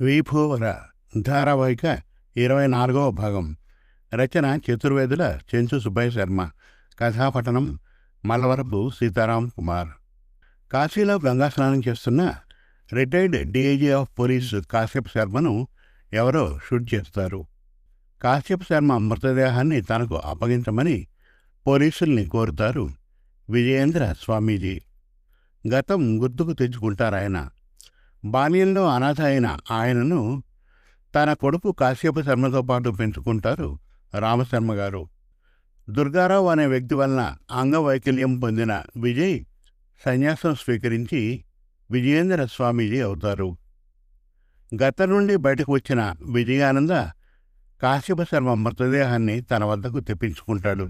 విభూవర ధారావాహిక ఇరవై నాలుగవ భాగం. రచన చతుర్వేదుల చెంచు సుబ్బయ్య శర్మ. కథాపఠనం మలవరపు సీతారాం కుమార్. కాశీలో గంగా స్నానం చేస్తున్న retired DIG of police Kashyap శర్మను ఎవరో షూట్ చేస్తారు. కాశ్యప్ శర్మ మృతదేహాన్ని తనకు అప్పగించమని పోలీసుల్ని కోరుతారు విజయేంద్ర స్వామీజీ. గతం గుర్తుకు తెచ్చుకుంటారాయన. బాల్యంలో అనాథ అయిన ఆయనను తన కొడుకు కాశ్యప శర్మతో పాటు పెంచుకుంటారు రామశర్మ గారు. దుర్గారావు అనే వ్యక్తి వలన అంగవైకల్యం పొందిన విజయ్ సన్యాసం స్వీకరించి విజయేంద్ర స్వామీజీ అవుతారు. గత నుండి బయటకు వచ్చిన విజయానంద కాశ్యప శర్మ మృతదేహాన్ని తన వద్దకు తెప్పించుకుంటాడు.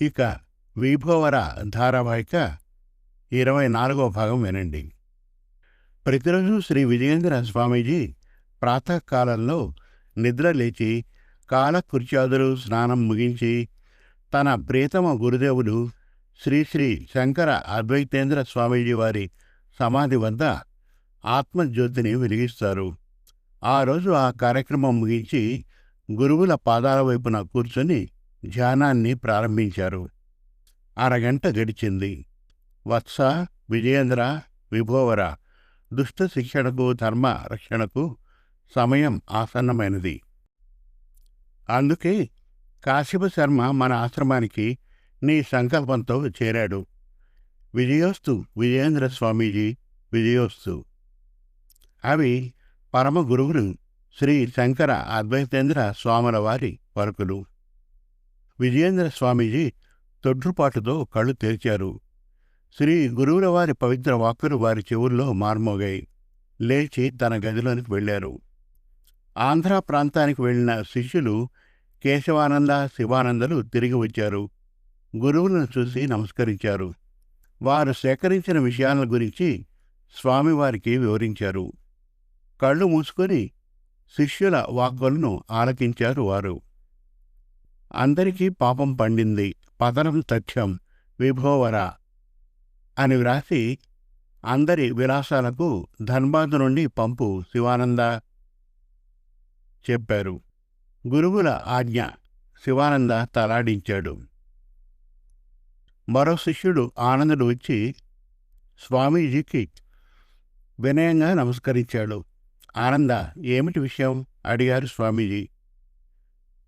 ఇక విభోవర ధారావాహిక ఇరవై నాలుగో భాగం వినండి. ప్రతిరోజు శ్రీ విజయేంద్ర స్వామీజీ ప్రాతకాలంలో నిద్ర లేచి కాలకృత్యాదులు స్నానం ముగించి తన ప్రియతమ గురుదేవుడు శ్రీ శ్రీ శంకర అద్వైతేంద్ర స్వామీజీ వారి సమాధి వద్ద ఆత్మజ్యోతిని వెలిగిస్తారు. ఆ రోజు ఆ కార్యక్రమం ముగించి గురువుల పాదాల వైపున కూర్చొని ధ్యానాన్ని ప్రారంభించారు. అరగంట గడిచింది. వత్స విజయేంద్ర విభోవర దుష్ట శిక్షణకు ధర్మ రక్షణకు సమయం ఆసన్నమైనది. అందుకే కాశ్యప శర్మ మన ఆశ్రమానికి నీ సంకల్పంతో చేరాడు. విజయోస్తు విజయేంద్ర స్వామీజీ విజయోస్తు. అవి పరమ గురువులు శ్రీ శంకర అద్వైతేంద్ర స్వాముల వారి వరకులు విజయేంద్ర స్వామీజీ తొడ్రుపాటుతో కళ్ళు తెరిచారు. శ్రీ గురువుల వారి పవిత్ర వాక్కులు వారి చెవుల్లో మార్మోగాయి. లేచి తన గదిలోనికి వెళ్ళారు. ఆంధ్ర ప్రాంతానికి వెళ్ళిన శిష్యులు కేశవానంద శివానందలు తిరిగి వచ్చారు. గురువులను చూసి నమస్కరించారు. వారు సేకరించిన విషయాల గురించి స్వామివారికి వివరించారు. కళ్ళు మూసుకొని శిష్యుల వాక్కులను ఆలకించారు వారు. అందరికీ పాపం పండింది. పతనం తథ్యం విభోవర. అని వ్రాసి అందరి విలాసాలకు ధన్బాద్ నుండి పంపు శివానంద చెప్పారు. గురువుల ఆజ్ఞ శివానంద తలాడించాడు. మరో శిష్యుడు ఆనందుడు వచ్చి స్వామీజీకి వినయంగా నమస్కరించాడు. ఆనంద ఏమిటి విషయం? అడిగారు స్వామీజీ.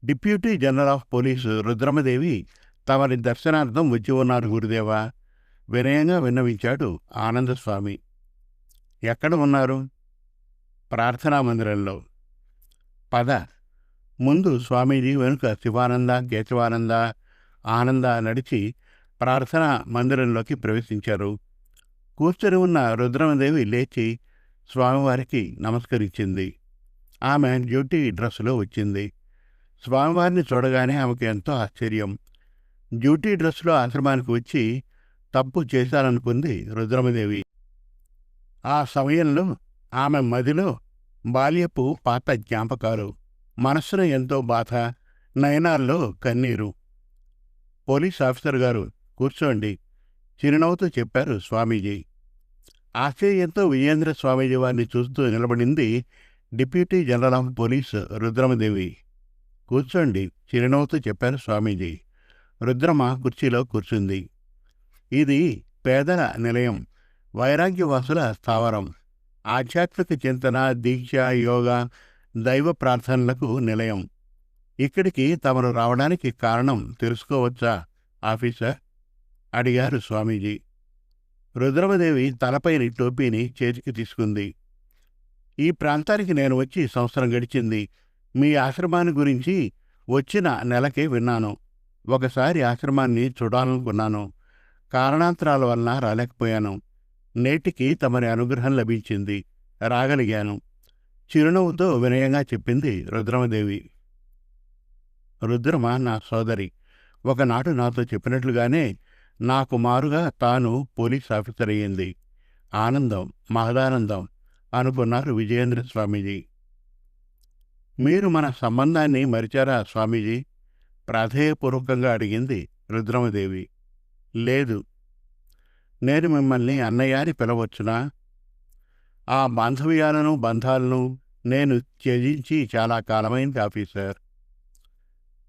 Deputy general of police Rudramadevi తమని దర్శనార్థం వచ్చి ఉన్నారు గురుదేవా. వినయంగా విన్నవించాడు ఆనందస్వామి. ఎక్కడ ఉన్నారు? ప్రార్థనా మందిరంలో. పద. ముందు స్వామీజీ వెనుక శివానంద కేశవానంద ఆనంద నడిచి ప్రార్థనా మందిరంలోకి ప్రవేశించారు. కూర్చొని ఉన్న రుద్రమదేవి లేచి స్వామివారికి నమస్కరించింది. ఆమె డ్యూటీ డ్రెస్సులో వచ్చింది. స్వామివారిని చూడగానే ఆమెకు ఎంతో ఆశ్చర్యం. డ్యూటీ డ్రెస్సులో ఆశ్రమానికి వచ్చి తప్పు చేశారనుకుంది రుద్రమదేవి. ఆ సమయంలో ఆమె మదిలో బాల్యపు పాత జ్ఞాపకాలు మనస్సును ఎంతో బాధ నయనాల్లో కన్నీరు. పోలీస్ ఆఫీసర్ గారు కూర్చోండి చిరునవ్వుతో చెప్పారు స్వామీజీ. ఆశ్చర్యంతో విజేంద్ర స్వామీజీ వారిని చూస్తూ నిలబడింది deputy general of police Rudramadevi. కూర్చోండి చిరునవ్వుతో చెప్పారు స్వామీజీ. రుద్రమ కుర్చీలో కూర్చుంది. ఇది పేదల నిలయం వైరాగ్యవాసుల స్థావరం. ఆధ్యాత్మిక చింతన దీక్ష యోగ దైవ ప్రార్థనలకు నిలయం. ఇక్కడికి తమరు రావడానికి కారణం తెలుసుకోవచ్చా? ఆఫీసర్ అడిగారు స్వామీజీ. రుద్రమదేవి తలపైని టోపీని చేతికి తీసుకుంది. ఈ ప్రాంతానికి నేను వచ్చి సంవత్సరం గడిచింది. మీ ఆశ్రమాన్ని గురించి వచ్చిన నెలకే విన్నాను. ఒకసారి ఆశ్రమాన్ని చూడాలనుకున్నాను. కారణాంతరాల వలన రాలేకపోయాను. నేటికి తమరి అనుగ్రహం లభించింది. రాగలిగాను. చిరునవ్వుతో వినయంగా చెప్పింది రుద్రమదేవి. రుద్రమ నా సోదరి ఒకనాడు నాతో చెప్పినట్లుగానే నాకు మారుగా తాను పోలీస్ ఆఫీసర్ అయ్యింది. ఆనందం మహదానందం అనుకున్నారు విజయేంద్ర స్వామీజీ. మీరు మన సంబంధాన్ని మరిచారా స్వామీజీ? ప్రాధేయపూర్వకంగా అడిగింది రుద్రమదేవి. లేదు. నేను మిమ్మల్ని అన్నయ్య అని పిలవచ్చునా? ఆ బాంధవ్యాలను బంధాలను నేను త్యజించి చాలా కాలమైంది ఆఫీసర్.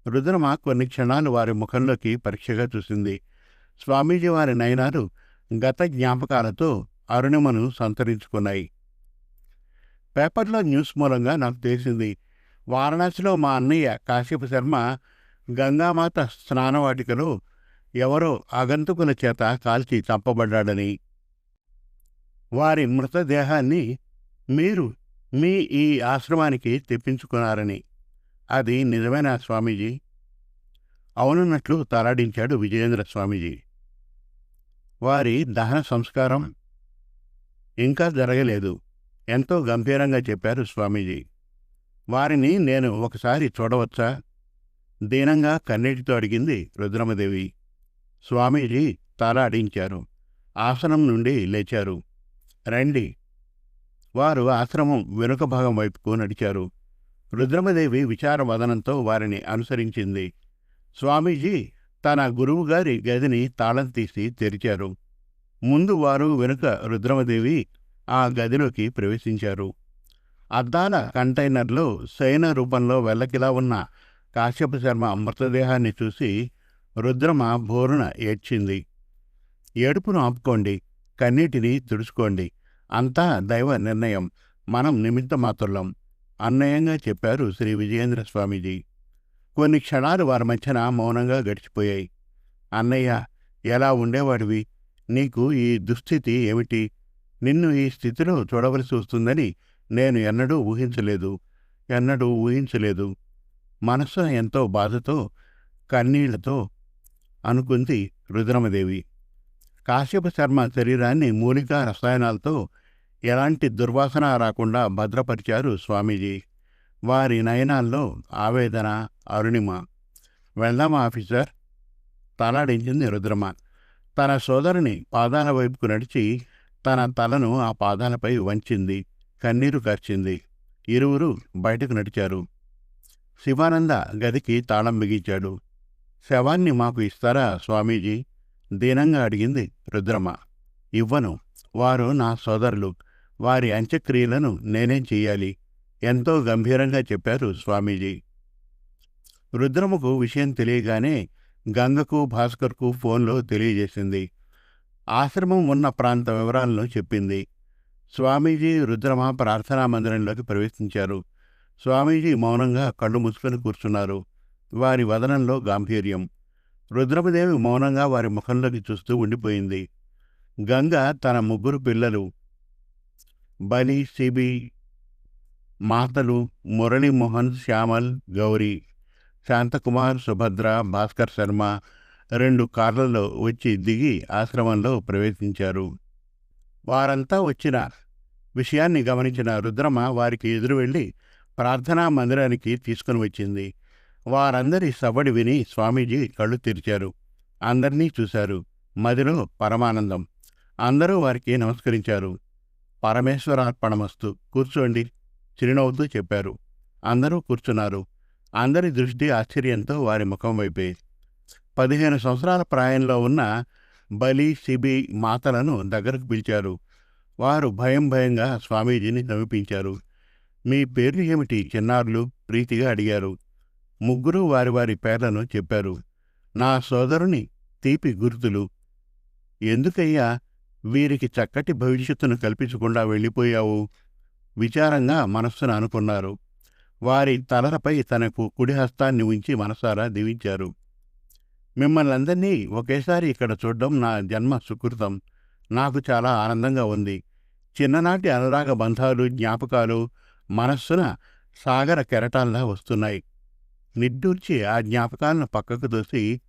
రుద్రమ కొన్ని క్షణాలు వారి ముఖంలోకి పరీక్షగా చూసింది. స్వామీజీ వారి నయనాలు గత జ్ఞాపకాలతో అరుణిమను సంతరించుకున్నాయి. పేపర్లో న్యూస్ మూలంగా నాకు తెలిసింది వారణాసిలో మా అన్నయ్య కాశ్యప శర్మ గంగామాత స్నానవాటికలో ఎవరో ఆగంతుకుల చేత కాల్చి చంపబడ్డాడని. వారి మృతదేహాన్ని మీరు మీ ఈ ఆశ్రమానికి తెప్పించుకున్నారని. అది నిజమేనా స్వామీజీ? అవునన్నట్లు తలాడించాడు విజయేంద్ర స్వామీజీ. వారి దహన సంస్కారం ఇంకా జరగలేదు. ఎంతో గంభీరంగా చెప్పారు స్వామీజీ. వారిని నేను ఒకసారి చూడవచ్చా? దీనంగా కన్నీటితో అడిగింది రుద్రమదేవి. స్వామీజీ తారాడించారు ఆసనం నుండి లేచారు. రండి. వారు ఆశ్రమం వెనుక భాగం వైపుకు నడిచారు. రుద్రమదేవి విచారవదనంతో వారిని అనుసరించింది. స్వామీజీ తన గురువుగారి గదిని తాళం తీసి తెరిచారు. ముందు వారు వెనుక రుద్రమదేవి ఆ గదిలోకి ప్రవేశించారు. అద్దాల కంటైనర్లో శయన రూపంలో వెల్లకిలా ఉన్న కాశ్యప శర్మ మృతదేహాన్ని చూసి రుద్రమ బోరున ఏడ్చింది. ఏడుపును ఆపుకోండి కన్నీటిని తుడుచుకోండి. అంతా దైవ నిర్ణయం. మనం నిమిత్త మాత్రులం అన్నయంగా చెప్పారు శ్రీ విజయేంద్ర స్వామీజీ. కొన్ని క్షణాలు వారి మధ్యన మౌనంగా గడిచిపోయాయి. అన్నయ్య ఎలా ఉండేవాడివి? నీకు ఈ దుస్థితి ఏమిటి? నిన్ను ఈ స్థితిలో చూడవలసి వస్తుందని నేను ఎన్నడూ ఊహించలేదు. ఎన్నడూ ఊహించలేదు. మనస్సున ఎంతో బాధతో కన్నీళ్ళతో అనుకుంది రుద్రమదేవి. కాశ్యప శర్మ శరీరాన్ని మూలికా రసాయనాలతో ఎలాంటి దుర్వాసన రాకుండా భద్రపరిచారు స్వామీజీ. వారి నయనాల్లో ఆవేదన అరుణిమ. వెళ్దామా ఆఫీసర్? తలాడించింది రుద్రమ. తన సోదరుని పాదాల వైపుకు నడిచి తన తలను ఆ పాదాలపై వంచింది. కన్నీరు కార్చింది. ఇరువురు బయటకు నడిచారు. శివానంద గదికి తాళం బిగించాడు. శవాన్ని మాకు ఇస్తారా స్వామీజీ? దీనంగా అడిగింది రుద్రమ. ఇవ్వను. వారు నా సోదరులు. వారి అంత్యక్రియలను నేనేం చెయ్యాలి? ఎంతో గంభీరంగా చెప్పారు స్వామీజీ. రుద్రమకు విషయం తెలియగానే గంగకు భాస్కర్కు ఫోన్లో తెలియజేసింది. ఆశ్రమం ఉన్న ప్రాంత వివరాలను చెప్పింది. స్వామీజీ రుద్రమ ప్రార్థనా మందిరంలోకి ప్రవేశించారు. స్వామీజీ మౌనంగా కళ్ళు మూసుకొని కూర్చున్నారు. వారి వదనంలో గాంభీర్యం. రుద్రమదేవి మౌనంగా వారి ముఖంలోకి చూస్తూ ఉండిపోయింది. గంగ తన ముగ్గురు పిల్లలు. బలి సిబి మాతలు మురళీమోహన్ శ్యామల్ గౌరీ శాంతకుమార్ సుభద్ర భాస్కర్ శర్మ రెండు కార్లలో వచ్చి దిగి ఆశ్రమంలో ప్రవేశించారు. వారంతా వచ్చిన విషయాన్ని గమనించిన రుద్రమ వారికి ఎదురు వెళ్ళి ప్రార్థనా మందిరానికి తీసుకుని వచ్చింది. వారందరి సబడి విని స్వామీజీ కళ్ళు తెరిచారు. అందరినీ చూశారు. మదిలో పరమానందం. అందరూ వారికి నమస్కరించారు. పరమేశ్వరార్పణమస్తు. కూర్చోండి. చిరునవ్వుతూ చెప్పారు. అందరూ కూర్చున్నారు. అందరి దృష్టి ఆశ్చర్యంతో వారి ముఖం వైపే. పదిహేను సంవత్సరాల ప్రాయంలో ఉన్న బలి సిబి మాతలను దగ్గరకు పిలిచారు. వారు భయం భయంగా స్వామీజీని నవ్విపించారు. మీ పేర్లు ఏమిటి? చిన్నారులు ప్రీతిగా అడిగారు. ముగ్గురు వారి వారి పేర్లను చెప్పారు. నా సోదరుని తీపి గుర్తులు. ఎందుకయ్యా వీరికి చక్కటి భవిష్యత్తును కల్పించకుండా వెళ్ళిపోయావు? విచారంగా మనస్సును అనుకున్నారు. వారి తలలపై తనకు కుడి హస్తాన్ని ఉంచి మనసారా దీవించారు. మిమ్మల్ని అందరినీ ఒకేసారి ఇక్కడ చూడడం నా జన్మ సుకృతం. నాకు చాలా ఆనందంగా ఉంది. చిన్ననాటి అనురాగ బంధాలు జ్ఞాపకాలు మనస్సున సాగర కెరటాల్లా వస్తున్నాయి. నిట్టూర్చి ఆ జ్ఞాపకాలను పక్కకు దూసి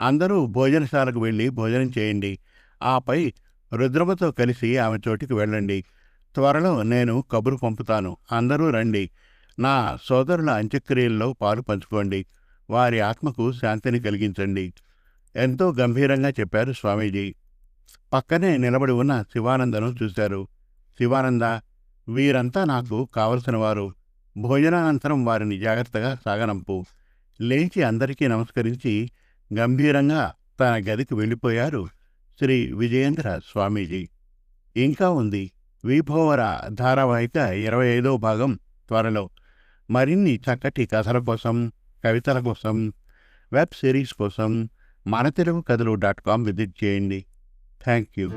అందరూ భోజనశాలకు వెళ్ళి భోజనం చేయండి. ఆపై రుద్రమతో కలిసి ఆమె చోటికి వెళ్ళండి. త్వరలో నేను కబురు పంపుతాను. అందరూ రండి. నా సోదరుల అంత్యక్రియల్లో పాలు పంచుకోండి. వారి ఆత్మకు శాంతిని కలిగించండి. ఎంతో గంభీరంగా చెప్పారు స్వామీజీ. పక్కనే నిలబడి ఉన్న శివానందను చూశారు. శివానంద వీరంతా నాకు కావలసిన వారు. భోజనానంతరం వారిని జాగ్రత్తగా సాగనంపు లేచి అందరికీ నమస్కరించి గంభీరంగా తన గదికి వెళ్ళిపోయారు శ్రీ విజయేంద్ర స్వామీజీ. ఇంకా ఉంది విభోవర ధారావాహిక ఇరవై ఐదో భాగం త్వరలో. మరిన్ని చక్కటి కథల కోసం కవితల కోసం వెబ్ సిరీస్ కోసం మన తెలుగు కథలు డాట్ కామ్ విజిట్ చేయండి. Thank you